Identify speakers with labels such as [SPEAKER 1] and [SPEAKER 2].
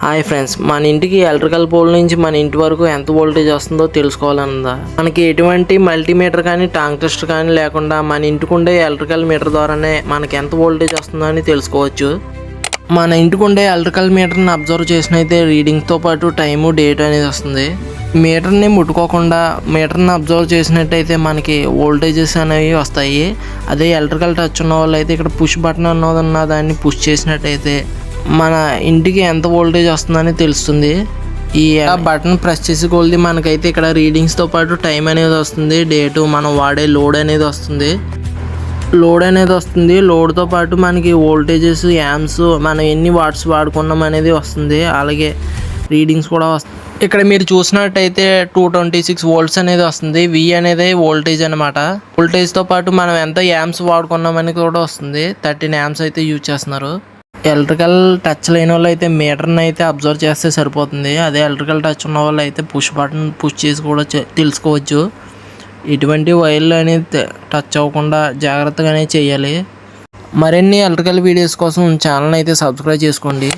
[SPEAKER 1] Hi friends మన ఇంటికి electrical pole నుంచి మన ఇంటి వరకు ఎంత వోల్టేజ్ వస్తుందో తెలుసుకోవాలన్నదా మనకి ఎటువంటి మల్టీమీటర్ కానీ టాంక్ టెస్ట్ కానీ లేకుండా మన ఇంటికి ఉండే ఎలక్ట్రికల్ మీటర్ ద్వారానే మనకి ఎంత వోల్టేజ్ వస్తుందో అని తెలుసుకోవచ్చు. మన ఇంటికి ఉండే ఎలక్ట్రికల్ మీటర్ని అబ్జర్వ్ చేసినైతే రీడింగ్తో పాటు టైము డేట్ అనేది వస్తుంది. మీటర్ని ముట్టుకోకుండా మీటర్ని అబ్జర్వ్ చేసినట్టయితే మనకి వోల్టేజెస్ అనేవి వస్తాయి. అదే ఎలక్ట్రికల్ టచ్ ఉన్న వాళ్ళు అయితే ఇక్కడ పుష్ బటన్ అన్నది ఉన్న దాన్ని పుష్ చేసినట్టయితే మన ఇంటికి ఎంత వోల్టేజ్ వస్తుందని తెలుస్తుంది. ఈ బటన్ ప్రెస్ చేసి కొలిది మనకైతే ఇక్కడ రీడింగ్స్తో పాటు టైం అనేది వస్తుంది. డేటు మనం వాడే లోడ్ అనేది వస్తుంది. లోడ్ అనేది వస్తుంది. లోడ్తో పాటు మనకి వోల్టేజెస్ యామ్స్ మనం ఎన్ని వాట్స్ వాడుకున్నాం అనేది వస్తుంది. అలాగే రీడింగ్స్ కూడా వస్తుంది ఇక్కడ మీరు చూసినట్టయితే టూ ట్వంటీ సిక్స్ వోల్ట్స్ అనేది వస్తుంది. వి అనేది వోల్టేజ్ అనమాట వోల్టేజ్తో పాటు మనం ఎంత యామ్స్ వాడుకున్నామని కూడా వస్తుంది. థర్టీన్ యామ్స్ అయితే యూజ్ చేస్తున్నారు. ఎలక్ట్రికల్ టచ్ లేని వాళ్ళు అయితే మీటర్ని అయితే అబ్జర్వ్ చేస్తే సరిపోతుంది. అదే ఎలక్ట్రికల్ టచ్ ఉన్న వాళ్ళు అయితే పుష్ బటన్ పుష్ చేసి కూడా తెలుసుకోవచ్చు. ఎటువంటి వైర్లు అనేది టచ్ అవ్వకుండా జాగ్రత్తగానే చేయాలి. మరిన్ని ఎలక్ట్రికల్ వీడియోస్ కోసం ఛానల్ అయితే సబ్స్క్రైబ్ చేసుకోండి.